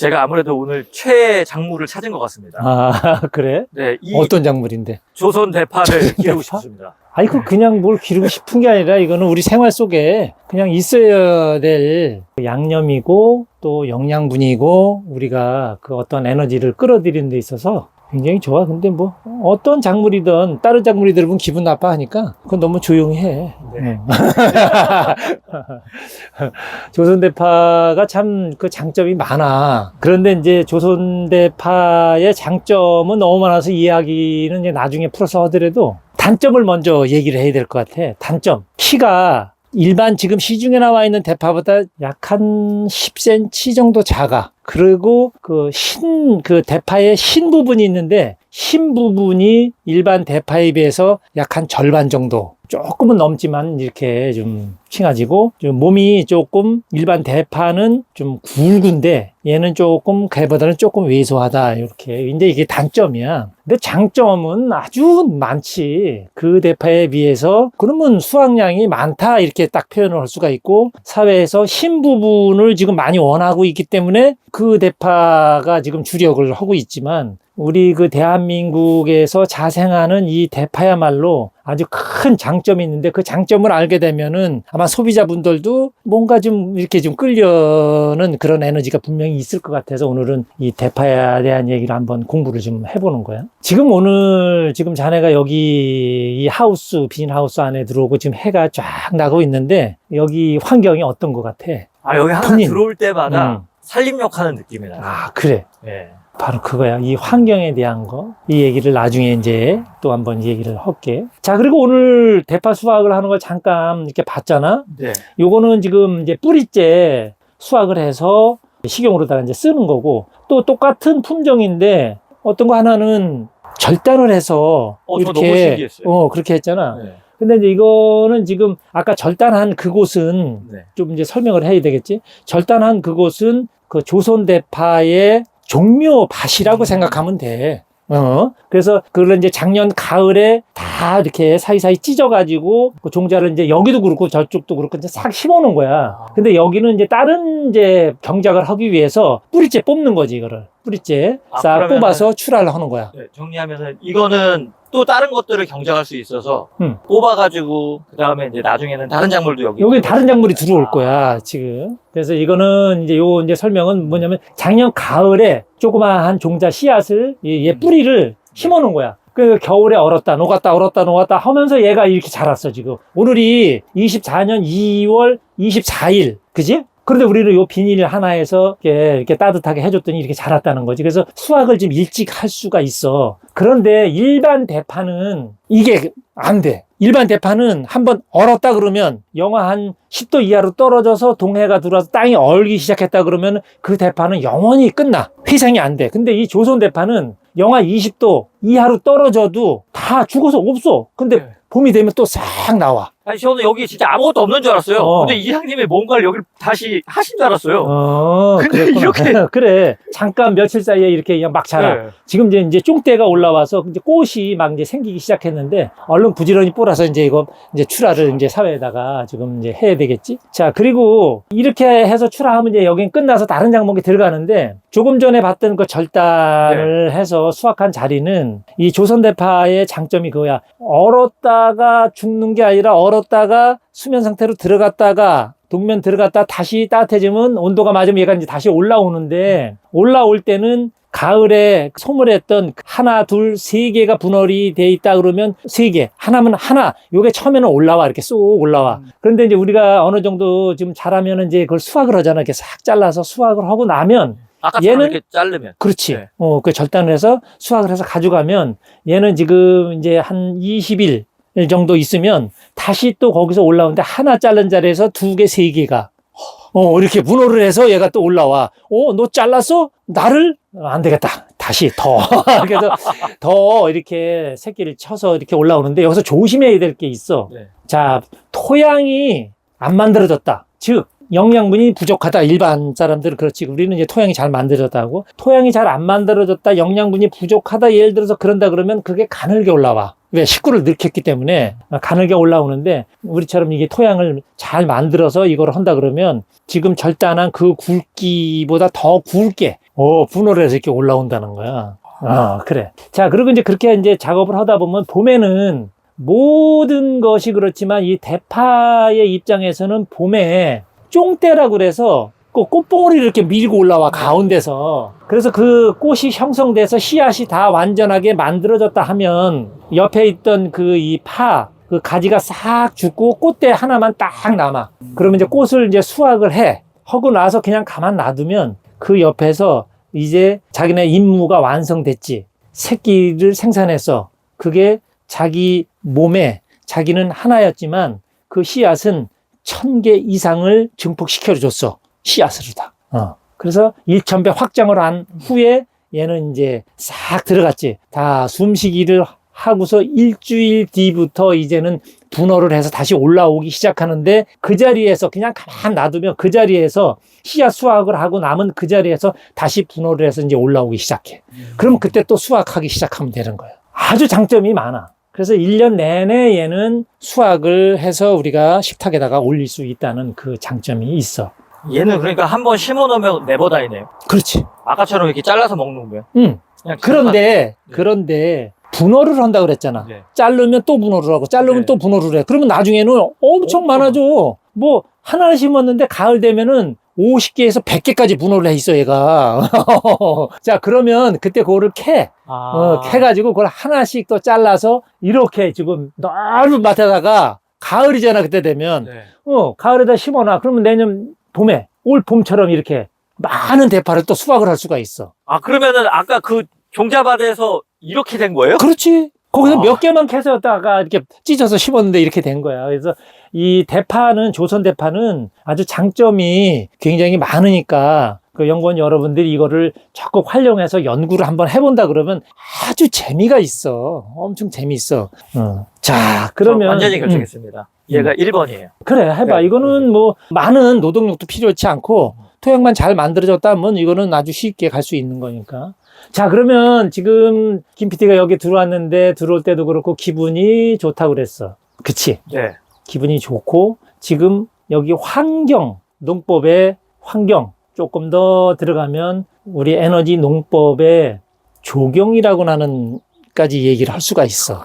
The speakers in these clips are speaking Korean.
제가 아무래도 오늘 최애 작물을 찾은 것 같습니다. 아, 그래? 네, 이 어떤 작물인데? 조선 대파를 기르고? 싶습니다. 아니, 그 그냥 뭘 기르고 싶은 게 아니라 이거는 우리 생활 속에 그냥 있어야 될 양념이고 또 영양분이고 우리가 그 어떤 에너지를 끌어들이는 데 있어서 굉장히 좋아. 근데 뭐 어떤 작물이든 다른 작물이 들으면 기분 나빠하니까 그건 너무 조용히 해. 네. 응. 조선대파가 참 그 장점이 많아. 그런데 이제 조선대파의 장점은 너무 많아서 이야기는 이제 나중에 풀어서 하더라도 단점을 먼저 얘기를 해야 될 것 같아. 단점. 키가 일반 지금 시중에 나와 있는 대파보다 약 한 10cm 정도 작아. 그리고 그 신, 그 대파의 신 부분이 있는데, 신 부분이 일반 대파에 비해서 약 한 절반 정도. 조금은 넘지만 이렇게 좀 칭해지고, 좀 몸이 조금 일반 대파는 좀 굵은데, 얘는 조금 걔보다는 조금 왜소하다. 이렇게. 이제 이게 단점이야. 근데 장점은 아주 많지. 그 대파에 비해서. 그러면 수확량이 많다. 이렇게 딱 표현을 할 수가 있고, 사회에서 신 부분을 지금 많이 원하고 있기 때문에 그 대파가 지금 주력을 하고 있지만, 우리 그 대한민국에서 자생하는 이 대파야말로 아주 큰 장점이 있는데 그 장점을 알게 되면은 아마 소비자분들도 뭔가 좀 이렇게 좀 끌려는 그런 에너지가 분명히 있을 것 같아서 오늘은 이 대파에 대한 얘기를 한번 공부를 좀 해보는 거야. 지금 오늘 지금 자네가 여기 이 하우스, 비닐하우스 안에 들어오고 지금 해가 쫙 나고 있는데 여기 환경이 어떤 것 같아? 아, 여기 하나 손님. 들어올 때마다 음. 살림욕 하는 느낌이 나요. 아, 그래. 네. 바로 그거야. 이 환경에 대한 거. 이 얘기를 나중에 이제 또 한번 얘기를 할게. 자, 그리고 오늘 대파 수확을 하는 걸 잠깐 이렇게 봤잖아. 네. 요거는 지금 이제 뿌리째 수확을 해서 식용으로다가 이제 쓰는 거고 또 똑같은 품종인데 어떤 거 하나는 절단을 해서 어, 이렇게. 어, 그렇게 했잖아. 네. 근데 이제 이거는 지금 아까 절단한 그곳은 네. 좀 이제 설명을 해야 되겠지. 절단한 그곳은 그 조선 대파의 종묘 밭이라고 음. 생각하면 돼. 어. 그래서 그걸 이제 작년 가을에 다 이렇게 사이사이 찢어가지고 그 종자를 이제 여기도 그렇고 저쪽도 그렇고 이제 싹 심어놓은 거야. 아. 근데 여기는 이제 다른 이제 경작을 하기 위해서 뿌리째 뽑는 거지, 이거를. 뿌리째 아, 싹 그러면은- 뽑아서 출하를 하는 거야. 네, 정리하면은 이거는 또 다른 것들을 경작할 수 있어서 음. 뽑아가지고 그 다음에 이제 나중에는 다른 작물도 여기 여기 다른 작물이 들어올 아. 거야, 지금. 그래서 이거는 이제 요 이제 설명은 뭐냐면 작년 가을에 조그마한 종자 씨앗을 이- 얘 음. 뿌리를 심어 놓은 거야. 그 겨울에 얼었다 녹았다 얼었다 녹았다 하면서 얘가 이렇게 자랐어, 지금. 오늘이 24년 2월 24일. 그지? 그런데 우리는 요 비닐 하나에서 이렇게, 이렇게 따뜻하게 해줬더니 이렇게 자랐다는 거지. 그래서 수확을 좀 일찍 할 수가 있어. 그런데 일반 대파는 이게 안 돼. 일반 대파는 한번 얼었다 그러면 영하 한 10도 이하로 떨어져서 동해가 들어와서 땅이 얼기 시작했다 그러면 그 대파는 영원히 끝나. 회생이 안 돼. 근데 이 조선 대파는 영하 20도 이하로 떨어져도 다 죽어서 없어. 근데 네. 봄이 되면 또 싹 나와. 아니 저는 여기 진짜 아무것도 없는 줄 알았어요. 어. 근데 이장님이 뭔가를 여기 다시 하신 줄 알았어요. 어, 근데. 이렇게- 그래. 잠깐 며칠 사이에 이렇게 그냥 막 자라. 네. 지금 이제, 이제 쫑대가 올라와서 이제 꽃이 막 이제 생기기 시작했는데 얼른 부지런히 뿌라서 이제 이거 이제 출하를 이제 사회에다가 지금 이제 해야 되겠지. 자, 그리고 이렇게 해서 출하하면 이제 여긴 끝나서 다른 작목이 들어가는데 조금 전에 봤던 그 절단을 해서 수확한 자리는 이 조선대파의 장점이 그거야. 얼었다가 죽는 게 아니라 얼 었다가 수면 상태로 들어갔다가 동면 들어갔다 다시 따뜻해지면 온도가 맞으면 얘가 이제 다시 올라오는데 올라올 때는 가을에 소물했던 하나, 둘, 세 개가 분할이 돼 있다 그러면 세 개, 하나면 하나, 요게 처음에는 올라와, 이렇게 쏙 올라와. 음. 그런데 이제 우리가 어느 정도 지금 자라면 이제 그걸 수확을 하잖아. 이렇게 싹 잘라서 수확을 하고 나면 얘는- 이렇게 자르면 그렇지. 네. 어, 그 절단을 해서 수확을 해서 가져가면 얘는 지금 이제 한 20일 정도 있으면 다시 또 거기서 올라오는데 하나 자른 자리에서 두 개, 세 개가 어, 이렇게 분할을 해서 얘가 또 올라와. 어, 너 잘랐어? 나를? 어, 안 되겠다. 다시 더. 그래서 더 이렇게 새끼를 쳐서 이렇게 올라오는데 여기서 조심해야 될 게 있어. 네. 자, 토양이 안 만들어졌다. 즉, 영양분이 부족하다. 일반 사람들은 그렇지. 우리는 이제 토양이 잘 만들어졌다고. 토양이 잘 안 만들어졌다. 영양분이 부족하다. 예를 들어서 그런다 그러면 그게 가늘게 올라와. 왜? 식구를 넣겠기 때문에 가늘게 올라오는데 우리처럼 이게 토양을 잘 만들어서 이걸 한다 그러면 지금 절단한 그 굵기보다 더 굵게 어, 분호를 해서 이렇게 올라온다는 거야. 어, 그래. 자, 그리고 이제 그렇게 이제 작업을 하다 보면 봄에는 모든 것이 그렇지만 이 대파의 입장에서는 봄에 쫑대라고 그래서 그 꽃봉오리를 이렇게 밀고 올라와 가운데서 그래서 그 꽃이 형성돼서 씨앗이 다 완전하게 만들어졌다 하면 옆에 있던 그 이 파 그 가지가 싹 죽고 꽃대 하나만 딱 남아 그러면 이제 꽃을 이제 수확을 해 하고 나서 그냥 가만 놔두면 그 옆에서 이제 자기네 임무가 완성됐지 새끼를 생산해서 그게 자기 몸에 자기는 하나였지만 그 씨앗은 천 개 이상을 증폭시켜 줬어. 씨앗으로 다. 어. 그래서 일천배 확장을 한 후에 얘는 이제 싹 들어갔지. 다 숨쉬기를 하고서 일주일 뒤부터 이제는 분할을 해서 다시 올라오기 시작하는데 그 자리에서 그냥 가만 놔두면 그 자리에서 씨앗 수확을 하고 남은 그 자리에서 다시 분할을 해서 이제 올라오기 시작해. 그럼 그때 또 수확하기 시작하면 되는 거예요. 아주 장점이 많아. 그래서 1년 내내 얘는 수확을 해서 우리가 식탁에다가 올릴 수 있다는 그 장점이 있어. 얘는 그러니까 한 번 심어 놓으면 내버다이네요. 그렇지. 아까처럼 이렇게 잘라서 먹는 거예요. 응. 그냥 그런데, 네. 그런데, 분할을 한다 그랬잖아. 네. 자르면 또 분할을 하고, 자르면 네. 또 분할을 해. 그러면 나중에는 엄청 많아져. 뭐, 하나를 심었는데, 가을 되면은 50개에서 100개까지 분할을 해 있어, 얘가. 자, 그러면 그때 그거를 캐. 아. 어, 캐가지고 그걸 하나씩 또 잘라서 이렇게 지금 넓은 밭에다가 가을이잖아, 그때 되면. 네. 어, 가을에다 심어놔. 그러면 내년 봄에, 올 봄처럼 이렇게 많은 대파를 또 수확을 할 수가 있어. 아 그러면은 아까 그 종자밭에서 이렇게 된 거예요? 그렇지. 거기서 아. 몇 개만 캐서다가 이렇게 찢어서 심었는데 이렇게 된 거야. 그래서 이 대파는, 조선 대파는 아주 장점이 굉장히 많으니까 그 연구원 여러분들이 이거를 적극 활용해서 연구를 한번 해본다 그러면 아주 재미가 있어. 엄청 재미있어. 어. 자, 그러면. 저 완전히 음. 결정했습니다. 얘가 1번이에요. 그래 해봐 네. 이거는 뭐 많은 노동력도 필요치 않고 토양만 잘 만들어졌다면 이거는 아주 쉽게 갈 수 있는 거니까 자 그러면 지금 김 PD가 여기 들어왔는데 들어올 때도 그렇고 기분이 좋다고 그랬어 그치 네. 기분이 좋고 지금 여기 환경 농법의 환경 조금 더 들어가면 우리 에너지 농법의 조경이라고 나는까지 얘기를 할 수가 있어.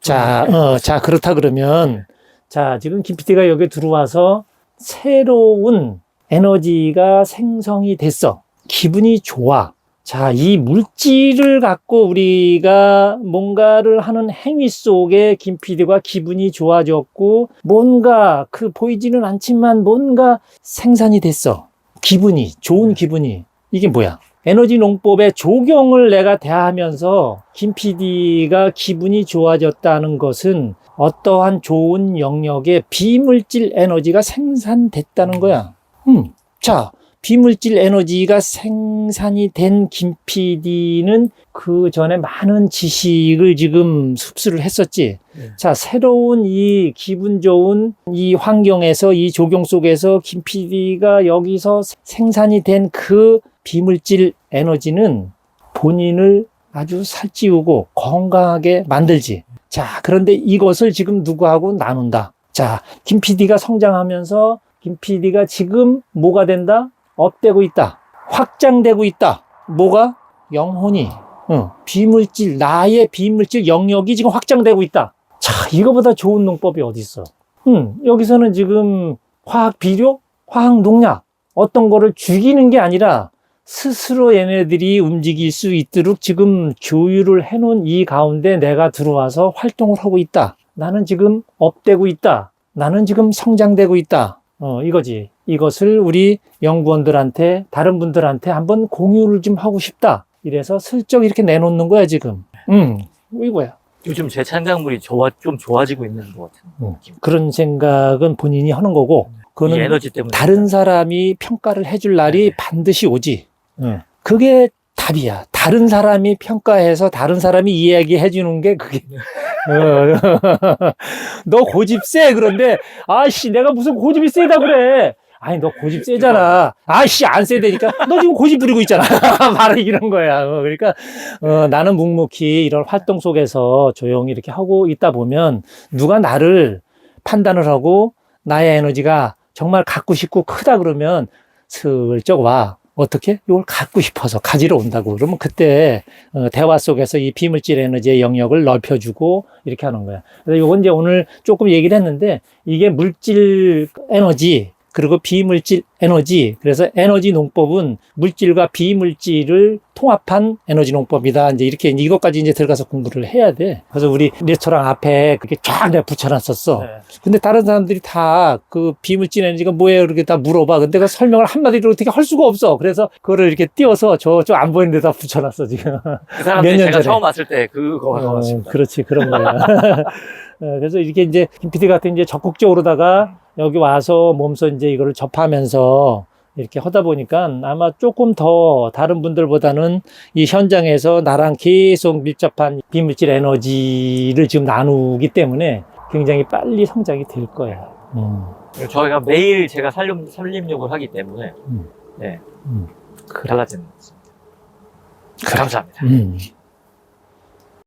자, 어, 자 그렇다 그러면 자 지금 김 PD가 여기 들어와서 새로운 에너지가 생성이 됐어. 기분이 좋아. 자, 이 물질을 갖고 우리가 뭔가를 하는 행위 속에 김 PD가 기분이 좋아졌고, 뭔가 그 보이지는 않지만 뭔가 생산이 됐어. 기분이, 좋은 기분이. 이게 뭐야? 에너지 농법의 조경을 내가 대하면서 김 PD가 기분이 좋아졌다는 것은 어떠한 좋은 영역의 비물질 에너지가 생산됐다는 거야. 음. 자, 비물질 에너지가 생산이 된 김 PD는 그 전에 많은 지식을 지금 흡수를 했었지. 네. 자, 새로운 이 기분 좋은 이 환경에서 이 조경 속에서 김 PD가 여기서 생산이 된 그 비물질 에너지는 본인을 아주 살찌우고 건강하게 만들지. 자, 그런데 이것을 지금 누구하고 나눈다. 자, 김 PD가 성장하면서 김 PD가 지금 뭐가 된다? 업되고 있다. 확장되고 있다. 뭐가? 영혼이. 응. 비물질, 나의 비물질 영역이 지금 확장되고 있다. 자, 이거보다 좋은 농법이 어디 있어? 응. 여기서는 지금 화학 비료, 화학 농약, 어떤 거를 죽이는 게 아니라 스스로 얘네들이 움직일 수 있도록 지금 조율을 해놓은 이 가운데 내가 들어와서 활동을 하고 있다. 나는 지금 업되고 있다. 나는 지금 성장되고 있다. 어, 이거지. 이것을 우리 연구원들한테, 다른 분들한테 한번 공유를 좀 하고 싶다. 이래서 슬쩍 이렇게 내놓는 거야, 지금. 음, 이거야. 요즘 제 창작물이 좋아, 좀 좋아지고 있는 것 같은 음. 그런 생각은 본인이 하는 거고, 이 그거는 에너지 때문에. 다른 사람이 평가를 해줄 날이 네. 반드시 오지. 그게 답이야. 다른 사람이 평가해서 다른 사람이 이야기해 주는 게 그게. 어. 너 고집 세. 그런데, 아씨, 내가 무슨 고집이 세다 그래. 아니, 너 고집 세잖아. 아씨, 안 세다니까. 너 지금 고집 부리고 있잖아. 바로 이런 거야. 어, 그러니까, 어, 나는 묵묵히 이런 활동 속에서 조용히 이렇게 하고 있다 보면 누가 나를 판단을 하고 나의 에너지가 정말 갖고 싶고 크다 그러면 슬쩍 와. 어떻게? 이걸 갖고 싶어서 가지러 온다고. 그러면 그때 어, 대화 속에서 이 비물질 에너지의 영역을 넓혀주고 이렇게 하는 거야. 그래서 이건 이제 오늘 조금 얘기를 했는데 이게 물질 에너지 그리고 비물질 에너지. 그래서 에너지 농법은 물질과 비물질을 통합한 에너지 농법이다. 이제 이렇게 이것까지 이제 들어가서 공부를 해야 돼. 그래서 우리 레스토랑 앞에 그렇게 쫙 내가 붙여놨었어. 네. 근데 다른 사람들이 다 그 비물질 에너지가 뭐예요? 이렇게 다 물어봐. 근데 그 설명을 한마디로 어떻게 할 수가 없어. 그래서 그거를 이렇게 띄워서 저쪽 안 보이는 데다 붙여놨어, 지금. 그 사람들이 몇년 제가 전에. 처음 왔을 때 그거 어. 그렇지, 그런 거야. 어, 그래서 이렇게 이제 김PD 같은 이제 적극적으로다가 여기 와서 몸소 이제 이거를 접하면서 이렇게 하다 보니까 아마 조금 더 다른 분들보다는 이 현장에서 나랑 계속 밀접한 비물질 에너지를 지금 나누기 때문에 굉장히 빨리 성장이 될 거야. 음. 저희가 매일 제가 살림, 살림욕을 하기 때문에 음. 네 음. 달라지는 것 같습니다. 감사합니다. 음.